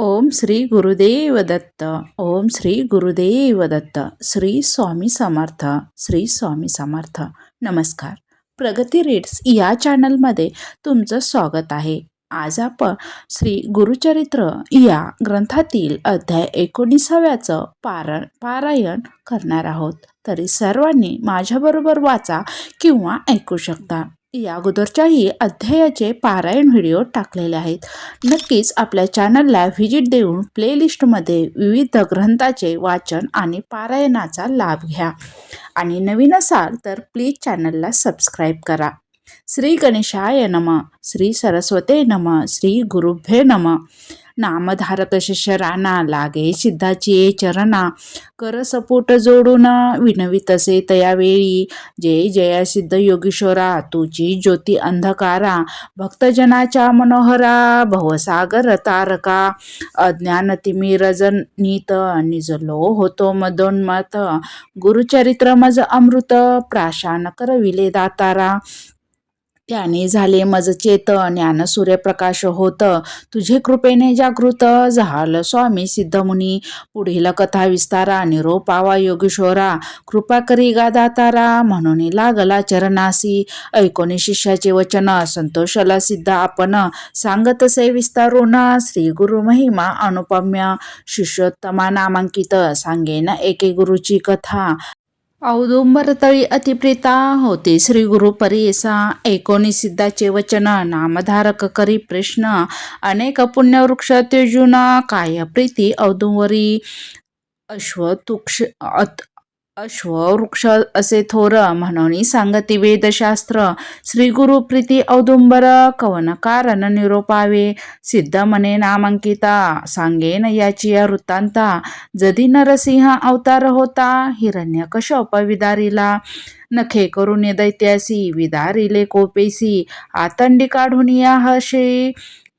ओम श्री गुरुदेव दत्त ओम श्री गुरुदेव दत्त श्री स्वामी समर्थ श्री स्वामी समर्थ. नमस्कार. प्रगती रीड्स या चॅनलमध्ये तुमचं स्वागत आहे. आज आपण श्री गुरुचरित्र या ग्रंथातील अध्याय एकोणीसाव्याचं पारण पारायण करणार आहोत. तरी सर्वांनी माझ्याबरोबर वाचा किंवा ऐकू शकता. या अगोदरच्याही अध्यायाचे पारायण व्हिडिओ टाकलेले आहेत. नक्कीच आपल्या चॅनलला व्हिजिट देऊन प्लेलिस्टमध्ये विविध ग्रंथाचे वाचन आणि पारायणाचा लाभ घ्या. आणि नवीन असाल तर प्लीज चॅनलला सबस्क्राईब करा. श्री गणेशाय नम. श्री सरस्वते नम. श्री गुरुभ्ये नम. नामधारक शिष्यराना लागे सिद्धाची ए चरणा. कर सपोट जोडून विनवितसे तयावेळी. जय जया सिद्ध योगीश्वरा तुझी ज्योती अंधकारा. भक्तजनाच्या मनोहरा भवसागर तारका. अज्ञान तिमिरजनीत निजलो होतो मदोन्मत गुरुचरित्र मज अमृत प्राशान करविले दातारा. त्याने झाले मजचेत ज्ञान सूर्यप्रकाश होत. तुझे कृपेने जागृत झालं स्वामी सिद्धमुनी. पुढील कथा विस्तारा निरोपावा योगेश्वरा. कृपा करी गा दातारा म्हणून लागला चरणासी. ऐकोनी शिष्याचे वचन संतोषला सिद्ध आपण. सांगतसे विस्तारून श्री गुरु महिमा अनुपम्य. शिष्योत्तमा नामांकित सांगेन एके गुरुची कथा. औदुंबर तळी अतिप्रिता होते. श्री गुरु परीसा एकोणी सिद्धाचे वचन नामधारक करी प्रश्न अनेक पुण्यवृक्ष तेजुना काय प्रीती औदुंबरी अश्वतुक्ष अश्व वृक्ष असे थोर म्हणून सांगती वेदशास्त्र. श्री गुरु प्रीती औदुंबर कवन कारण निरोपावे. सिद्ध मने नामांकिता. सांगेन याची या वृत्तांता. जदी नरसिंह अवतार होता. हिरण्य कशप विदारीला. नखे करून दैत्यासी. विदारिले कोपेसी. आतंडी काढून या हशे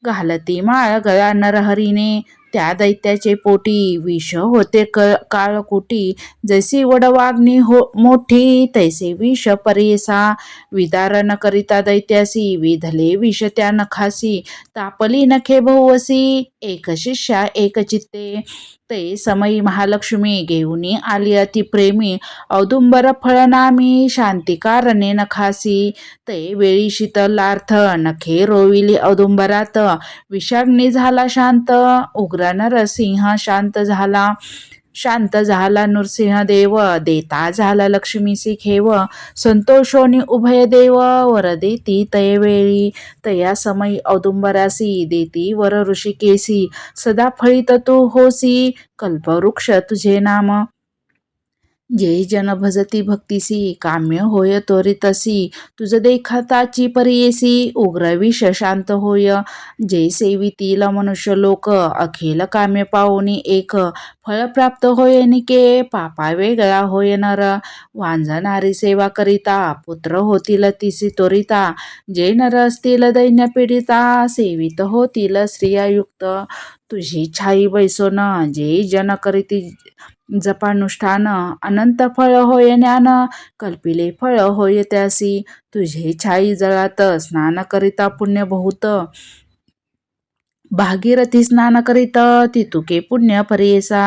घालती माळ गळा नरहरीने. त्या दैत्याचे पोटी विष होते क काळकुटी. जैसी वडवाग्नी हो मोठी तैसे विष परेसा. विदारण करिता दैत्यासी विधले विष त्या नखासी. तापली नखे भोवसी. एक शिष्या एक चित्ते. ते समयी महालक्ष्मी घेऊन आली अति प्रेमी. औदुंबर फळनामी शांतिकारणे नखासी. ते वेळी शीतलार्थ नखे रोविली औदुंबरात. विषाग्नी झाला शांत उग्र नरसिंह शांत झाला. शांत झाला नृसिंह देव देता झाला लक्ष्मीसी खेव संतोषोनी उभय देव वर देती तयवेळी तया समयी औदुंबरासी देती वर ऋषिकेसी सदा फळीत तू होसी कल्पवृक्ष तुझे नाम. जे जन भजती भक्तीसी काम्य होय त्वरितसी तुझ देखाताची परियेसी उग्र विष शांत होय. जे सेवितील मनुष्य लोक अखिल काम्य पाहुनी एक फळ प्राप्त होय निके पापा वेगळा होय नर. वांझणारी सेवा करिता पुत्र होतील तिसी त्वरिता जे नर असतील दैन्य पीडिता सेवित होतील स्त्रियायुक्त तुझी छाई बैसोन जे जन करीती जपानुष्ठान अनंत फळ होय ज्ञान कल्पिले फळ होय त्यासी. तुझे छाई जळात स्नान करिता पुण्य बहुत भागीरथी स्नान करीत तितुके पुण्य परेसा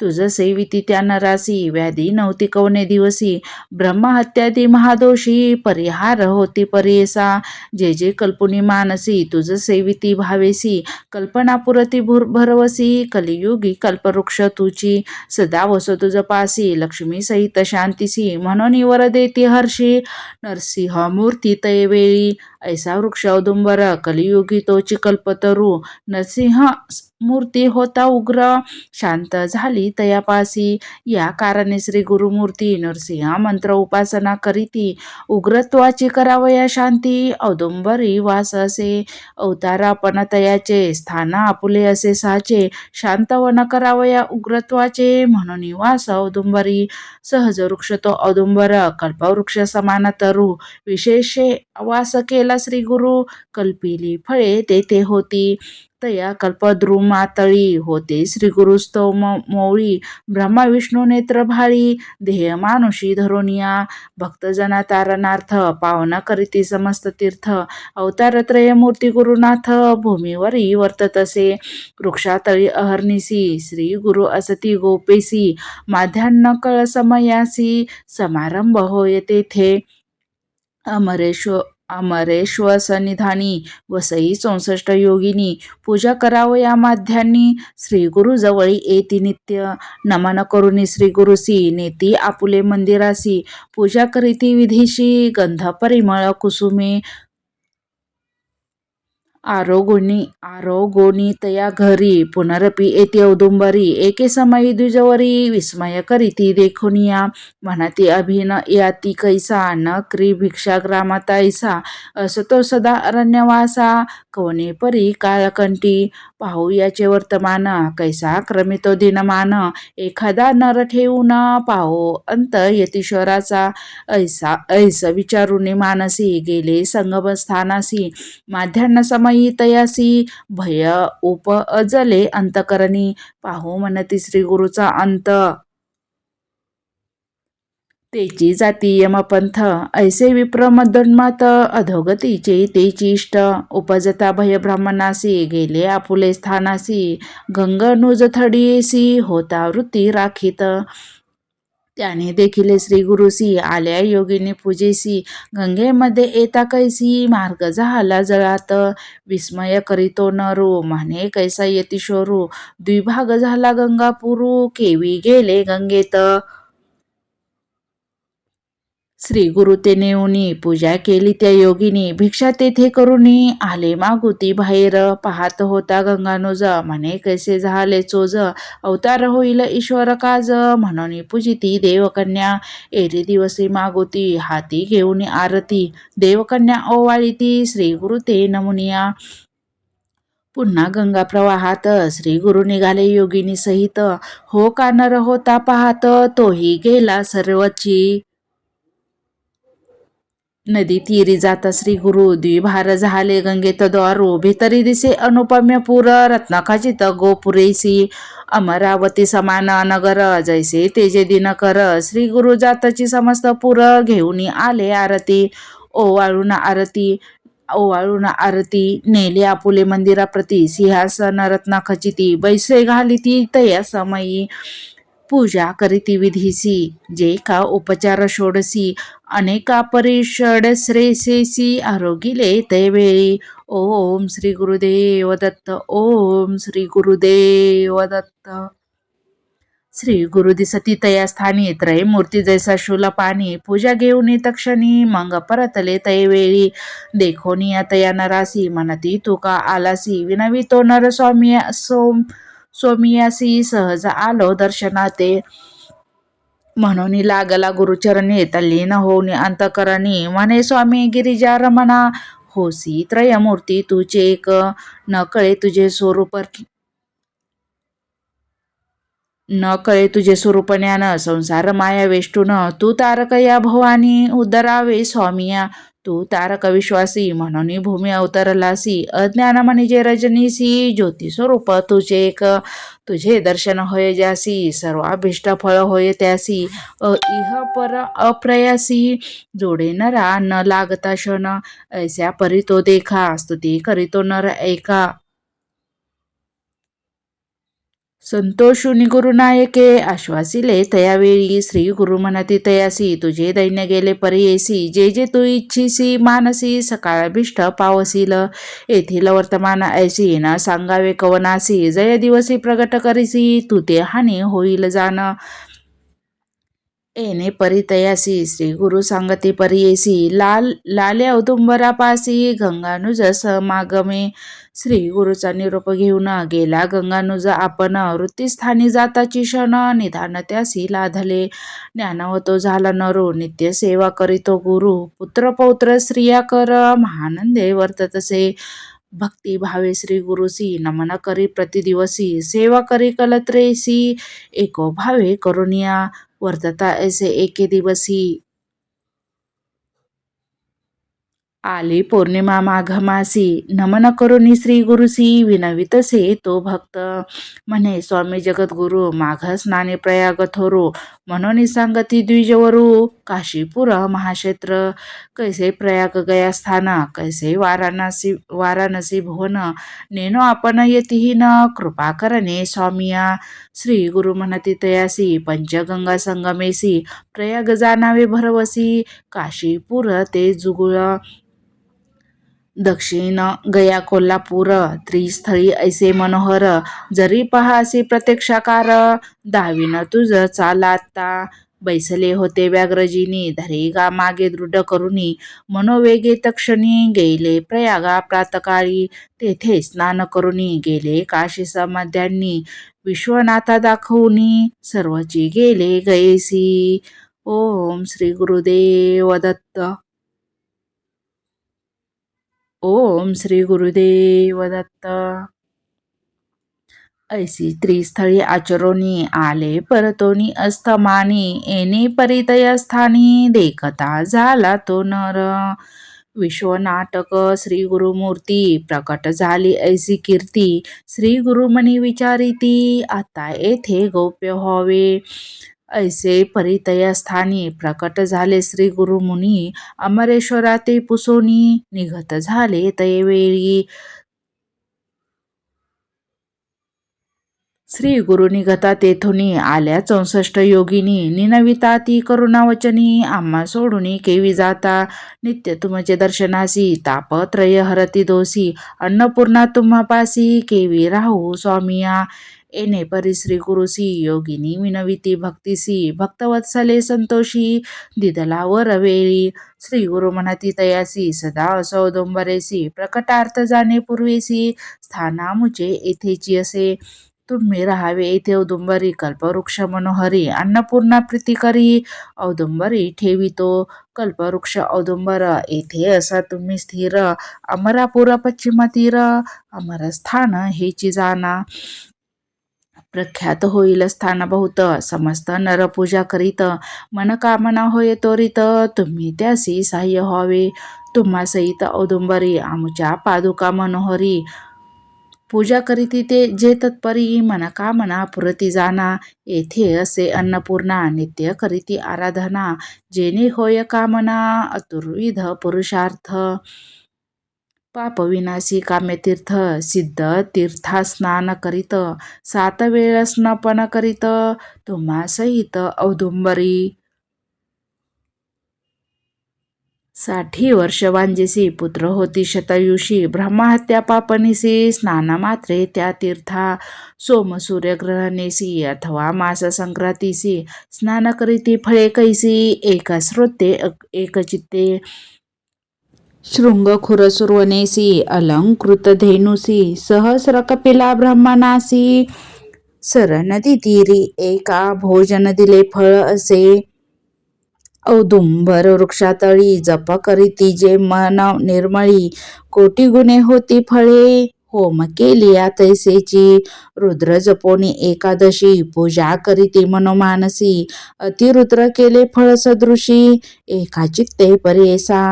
तुझ सेविती त्या नरासी व्याधी नव्हती कवने दिवसी. ब्रह्महत्यादी महादोषी परिहार होती परेसा. जे जे कल्पुनी मानसी तुझ सेविती भावेसी. कल्पना पुरती भरवसी कलियुगी कल्पवृक्ष तुची. सदा वसो तुझ पासी लक्ष्मी सहित शांतीसी. म्हणून वर देती हर्षी नरसिंह मूर्ती तयवेळी ऐसा वृक्ष औदुंबर कलियुगी तोची कल्पतरू. नरसिंह मूर्ती होता उग्र. शांत झाली तयापासी. या कारणे श्री गुरुमूर्ती नरसिंह मंत्र उपासना करीती. उग्रत्वाची करावया शांती. औदुंबरी वास असे. अवतारापण तयाचे स्थान आपुले असे साचे. शांतवन करावया उग्रत्वाचे. म्हणून वास औदुंबरी. सहज वृक्ष तो औदुंबर. कल्पवृक्ष समान तरु. विशेषे वास केला श्री गुरु. कल्पिली फळे तेथे होती. तया कल्पद्रुम मातळी होते. श्री गुरुस्तव मोळी ब्रह्मा विष्णू ध्येय मानुषी धरुनिया भक्तजना तारणार्थ पावना करीती समस्त तीर्थ अवतारत्रय मूर्ती गुरुनाथ भूमीवरी वर्ततसे वृक्षातळी अहर्निसी श्री गुरु असती गोपेसी माध्यान्न कळ समयासी समारंभ होय तेथे अमरेश्वर अमरेश्वर सन्निधानी वसई चौसष्ट योगिनी. पूजा कराव या माध्यांनी श्री जवळी येती नित्य. नमन करुणी श्री गुरुसी नेती आपुले मंदिरासी. पूजा करीती विधीशी. गंध परिमळ कुसुमे. आरोगुणी आरोगोनी तया घरी पुनरपि येते औदुंबरी एके समयी द्विजवरी विस्मय करीती देखुनिया। म्हणती अभिन याती कैसा न क्री भिक्षाग्रामात ऐसा। असतो सदा अरण्यवासा कवने परी काळकंटी पाहू याचे वर्तमान कैसा क्रमितो दिनमान। एखादा नर ठेवून पाहो अंत यतीश्वराचा। ऐसा ऐस विचारुनी मानसी गेले संगमस्थानासी। माध्यान्ह समय तयासी भय उप अजले अंतकरणी पाहू म्हणती श्री गुरुचा अंत. तेची जाती यमपंथ ऐसे विप्र मदोन्मात अधोगतीचे तेची इष्ट उपजता भय ब्राह्मणासी गेले आपुले स्थानासी. गंग नुज थडीसी होता वृत्ती राखीत. त्याने देखील श्री गुरुसी आल्या योगिनी पूजेसी गंगेमध्ये येता कैसी मार्ग झाला जळात. विस्मय करीतो नरू म्हणे कैसा यतिशोरू द्विभाग झाला गंगापुरू केवी गेले गंगेत. श्री गुरु ते नेऊनी पूजा केली त्या योगिनी. भिक्षा तेथे करुनी आले मागुती बाहेर. पाहत होता गंगानुज म्हणे कैसे झाले चोज? अवतार होईल ईश्वर काज? म्हणून पूजिती देवकन्या. एरी दिवसी मागुती हाती घेऊन आरती. देवकन्या ओवाळी ती श्री गुरु ते नमुनिया पुन्हा गंगा प्रवाहात श्री गुरु निघाले योगिनी सहित. हो कानर होता पाहत? तोही गेला सर्वची. नदी तीरी जाता श्री गुरु द्विभार झाले गंगेत द्वारू भितरी दिसे अनुपम्य पुर रत्नाखाचित गोपुरेसी अमरावती समान नगर जैसे तेजे दिनकर श्री गुरु जाताची समस्त पुर घेऊन आले आरती ओवाळून आरती ओवाळून आरती नेले आपुले मंदिराप्रती सिंहासन रत्नाखचिती बैसे घालिती तया समयी पूजा करीती विधीसी जे का उपचार षोडसी अनेका परिषडश्रेसेसी आरोगिले वेळी ओम श्री गुरुदेव दत्त ओम श्री गुरुदेव दत्त. श्री गुरुदिसती तया स्थानी त्रयमूर्ती जैसा शूल पाणी पूजा घेऊन तक्षणी मग परतले वेळी देखोनिया तया नरासी म्हणती तुका आलासी विनवी तो नर स्वामी सोम सोमियासी सहज आलो दर्शनाते. म्हणून लागला गुरुचरणी तल्लीन होऊन अंतकरणी. म्हणे स्वामी गिरिजा रमणा होसी त्रयमूर्ती तुझे एक न कळे तुझे स्वरूप न कळे तुझे स्वरूप ज्ञान संसार माया वेष्टून तू तारक या भवानी उदरावे स्वामिया तू तारक विश्वासी म्हणून भूमी अवतरलासी. अज्ञान म्हणजे रजनीसी ज्योती स्वरूप तुझे एक तुझे दर्शन होय ज्यासी सर्वाभिष्ट फळ होय त्यासी. इह पर अप्रयासी जोडे नरा न लागता क्षण ऐस्या परी तो देखा स्तुती करीतो नर ऐका. संतोषुनी गुरुनायके आश्वासिले तयावेळी श्री गुरु म्हणती तयासी तुझे दैन्य गेले परियेसी जे जे तू इच्छिसी मानसी सकाळभिष्ट पावसील. येथील वर्तमान ऐसी न सांगावे कवनासी जय दिवसी प्रगट करीसी तू ते हानी होईल जाण. एने परितयासी श्री गुरु सांगती परियेसी लाल लाल्या औदुंबरापासी गंगानुज समागमे श्री गुरुचा निरोप घेऊन गेला गंगानुज आपण वृत्तीस्थानी जाताची क्षण निधान त्यासी लाधले. ज्ञानवतो झाला नरो नित्य सेवा करीतो गुरु. पुत्र पौत्र स्त्रिया कर महानंदे वर्ततसे. भक्ती भावे श्री गुरुसी नमन करी प्रतिदिवसी. सेवा करी कलत्रेसी एको भावे करुणिया. वर्तता ऐसे एके दिवसी. आली पौर्णिमा माघमासी नमन करुणी श्री गुरुसी विनवितसे तो भक्त. म्हणे स्वामी जगद्गुरु माघ स्नाने प्रयाग थोरो म्हणून सांगती द्विजवरू काशीपुर महाक्षेत्र. कैसे प्रयाग गया स्थान कैसे वाराणसी वाराणसी भुवन नेनो आपण येतीही न कृपा करणे स्वामिया. श्री गुरु म्हणती तयासी पंचगंगा संगमेसी प्रयाग जानावे भरवसी काशीपुर ते जुगुळ. दक्षिण गया कोल्हापूर त्रिस्थळी ऐसे मनोहर जरी पहासी प्रत्यक्षाकार दाविन तुझ चालाता. बैसले होते व्याघ्रजीनी धरे गा मागे दृढ करुनी मनोवेगे तक्षणी गेले प्रयागा प्रातकाळी तेथे स्नान करुनी गेले काशी समाध्यांनी विश्वनाथा दाखवूनी सर्वची गेले गयेसी ओम श्री गुरुदेव दत्त. ओम श्री गुरुदेव दत्त ऐसी त्रिस्थळी आचरोनी आले परतोनी अस्तमानी येणे परितय स्थानी देखता झाला तो नर. विश्वनाटक श्री गुरुमूर्ती प्रकट झाली ऐसी कीर्ती श्री गुरुमणी विचारिती आता येथे गोप्य व्हावे. ऐसे परितय स्थानी प्रकट झाले श्री गुरुमुनी अमरेश्वरा ते पुसोनी निघत झाले तयवेळी श्री गुरु निघता तेथुनी आल्या चौसष्ट योगिनी. निनविता ती करुणावचनी. आम्हा सोडूनी केवी जाता. नित्य तुमचे दर्शनासी. तापत्रय हरती दोसी अन्नपूर्णा तुम्हा पासी. केवी राहू स्वामिया. एने परी श्री गुरुसी योगिनी विनविती भक्तिसी भक्तवत्सले संतोषी. दिदला वरवेळी श्री गुरु म्हणती तयासी. सदा असौदंबरेसी प्रकटार्थ जाणे पूर्वेसी. स्थानामुचे येथेची असे. तुम्ही राहावे. येथे औदुंबरी कल्पवृक्ष मनोहरी अन्नपूर्णा प्रीतिकरी औदुंबरी ठेवितो. कल्पवृक्ष औदुंबर येथे असा तुम्ही स्थिर. अमरापुर पश्चिम तीर अमरस्थान हेची जाना प्रख्यात होईल स्थान बहुत समस्त नर पूजा करीत. मनकामना होय तोरित तुम्ही त्यासी सहाय्य व्हावे. तुम्हा सहित औदुंबरी आमच्या पादुका मनोहरी. पूजा करीती ते जे तत्परी मनकामना पुरती जाना येथे असे अन्नपूर्णा नित्य करीती आराधना. जेणे होय कामना अतुर्विध पुरुषार्थ. पापविनाशी काम्यतीर्थ सिद्ध तीर्थास्नान करीत. सात वेळ स्नपन करीत तुम्हा सहित औदुंबरी. साठी वर्ष वांजेसी पुत्र होती शतयुषी. ब्रह्महत्या पापनिसी स्नाना मात्रे त्या तीर्था. सोम सूर्यग्रहणेसी अथवा मास संक्रांतीसी स्नान करीती फळे कैसी एक श्रोते एक चित्ते. शृंगखुर अलंकृत धेनुसी सहस्र कपिला ब्रह्मनासी. सर नदी तीरी एका भोजन दिले फळ असे. औदुंबर वृक्षातळी जप करीती जे मन निर्मळी. कोटी गुणे होती फळे. होम केली तैसेची रुद्र जपोनी एकादशी. पूजा करीती मनोमानसी. अतिरुद्र केले फळ सदृशी एका चित्ते परेसा.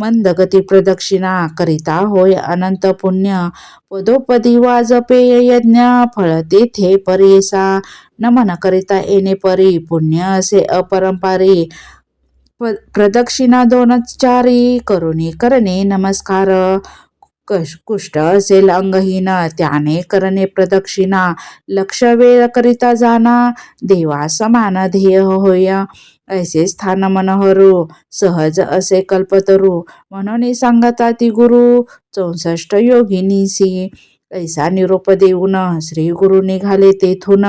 मंदगती प्रदक्षिणा करिता होय अनंत पुण्य. पदोपदी वाजपेय यज्ञ. फळ तेथे परेसा. नमन करिता येणे परी. पुण्य असे अपरंपारी. प्रदक्षिणा दोनचारी करुणी करणे नमस्कार. कुष्ठ असेल अंगहीन त्याने करणे प्रदक्षिणा लक्ष वेळ करिता जाना देवा समान ध्येय होय. ऐसे स्थान मनहरू सहज असे कल्पतरू म्हणून सांगता ती गुरु चौसष्ट योगिनीसी. ऐसा निरोप देऊन श्री गुरु निघाले तेथून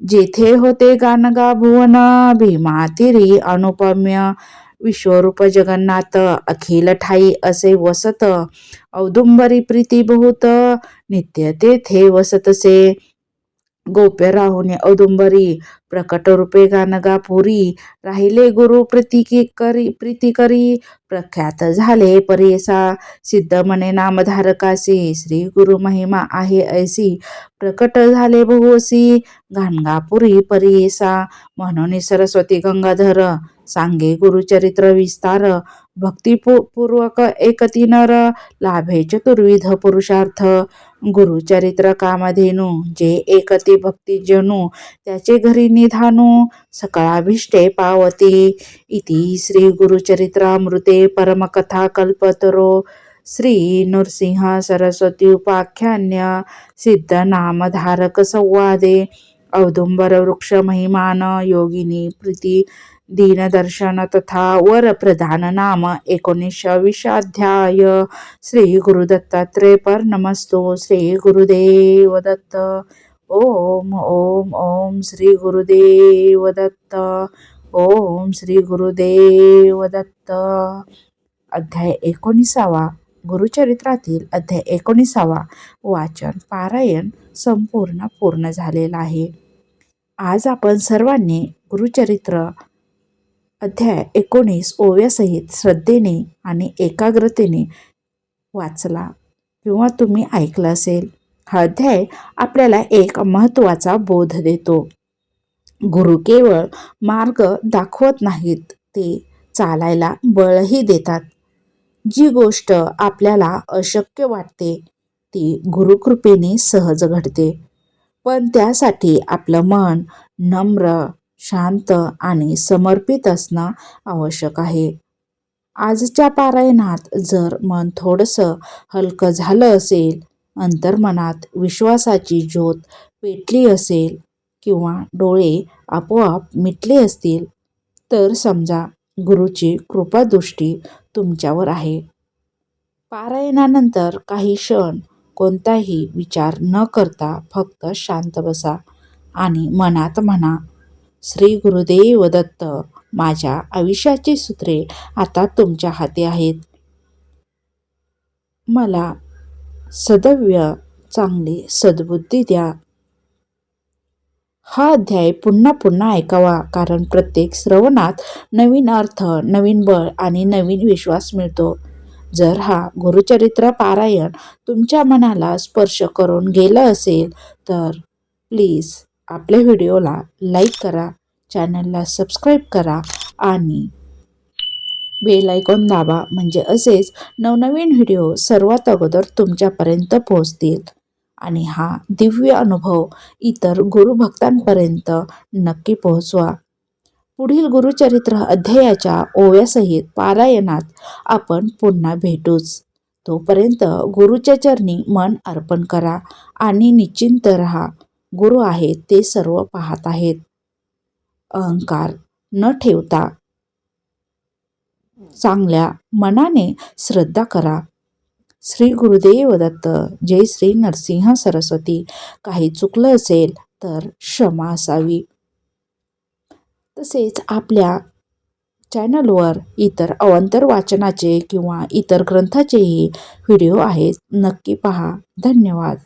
जेथे होते गानगा भुवन भीमातिरी अनुपम्य विश्वरूप जगन्नाथ अखिल ठाई असे वसत औदुंबरी प्रीती बहुत नित्य तेथे वसतसे. गोप्य राहुने औदुंबरी प्रकट रूपे गानगापुरी राहिले गुरु प्रीती करी प्रीती करी प्रख्यात झाले परेसा सिद्ध मने नामधारकासी श्री गुरु महिमा आहे ऐसी प्रकट झाले बहुसी गाणगापुरी परेसा म्हणून सरस्वती गंगाधर सांगे गुरुचरित्र विस्तार भक्तीपूर्वक एकती नर लाभे चतुर्विध पुरुषार्थ. गुरुचरित्र कामधेनू जे एकती भक्ती जनू त्याचे घरी निधानू सकळाभिष्टे पावती. इति श्री गुरुचरित्रामृते परमकथा कल्पतरो. श्री नृसिंह सरस्वती उपाख्यान्य सिद्ध नामधारक संवादे. औदुंबर वृक्ष महिमान योगिनी प्रीती दीनदर्शन तथा वर प्रधान नाम एकोणीसाविषाध्याय श्री गुरुदत्तात्रय पर नमस्तो श्री गुरुदेव दत्त ओम ओम ओम. श्री गुरुदेव दत्त ओम श्री गुरुदेव दत्त अध्याय एकोणीसावा. गुरुचरित्रातील अध्याय एकोणीसावा. वाचन पारायण संपूर्ण पूर्ण झालेला आहे. आज आपण सर्वांनी गुरुचरित्र अध्याय एकोणीस ओव्यासहित श्रद्धेने आणि एकाग्रतेने वाचला. किंवा तुम्ही ऐकलं असेल हा अध्याय आपल्याला एक महत्त्वाचा बोध देतो. गुरु केवळ मार्ग दाखवत नाहीत ते चालायला बळही देतात. जी गोष्ट आपल्याला अशक्य वाटते ती गुरुकृपेने सहज घडते. पण त्यासाठी आपलं मन नम्र शांत आणि समर्पित असणं आवश्यक आहे. आजच्या पारायणात जर मन थोडंसं हलकं झालं असेल अंतर्मनात विश्वासाची ज्योत पेटली असेल किंवा डोळे आपोआप मिटले असतील तर समजा गुरुची कृपादृष्टी तुमच्यावर आहे. पारायणानंतर काही क्षण कोणताही विचार न करता फक्त शांत बसा आणि मनात म्हणा श्री गुरुदेव दत्त माझ्या आयुष्याची सूत्रे आता तुमच्या हाती आहेत. मला सदव्य चांगली सद्बुद्धी द्या. हा अध्याय पुन्हा पुन्हा ऐकावा कारण प्रत्येक श्रवणात नवीन अर्थ नवीन बळ आणि नवीन विश्वास मिळतो. जर हा गुरुचरित्र पारायण तुमच्या मनाला स्पर्श करून गेलं असेल तर प्लीज आपल्या व्हिडिओला लाईक करा चॅनलला सबस्क्राईब करा आणि बेल आयकॉन दाबा म्हणजे असेच नवनवीन व्हिडिओ सर्वात अगोदर तुमच्यापर्यंत पोहोचतील. आणि हा दिव्य अनुभव इतर गुरुभक्तांपर्यंत नक्की पोहोचवा. पुढील गुरुचरित्र अध्यायाच्या ओव्यासहित पारायणात आपण पुन्हा भेटूच. तोपर्यंत गुरुच्या चरणी मन अर्पण करा आणि निश्चिंत रहा. गुरु आहेत ते सर्व पाहत आहेत. अहंकार न ठेवता चांगल्या मनाने श्रद्धा करा. श्री गुरुदेव दत्त जय श्री नरसिंह सरस्वती. काही चुकलं असेल तर क्षमा असावी. तसेच आपल्या चॅनलवर इतर अवंतर वाचनाचे किंवा इतर ग्रंथाचेही व्हिडिओ आहेत नक्की पहा. धन्यवाद.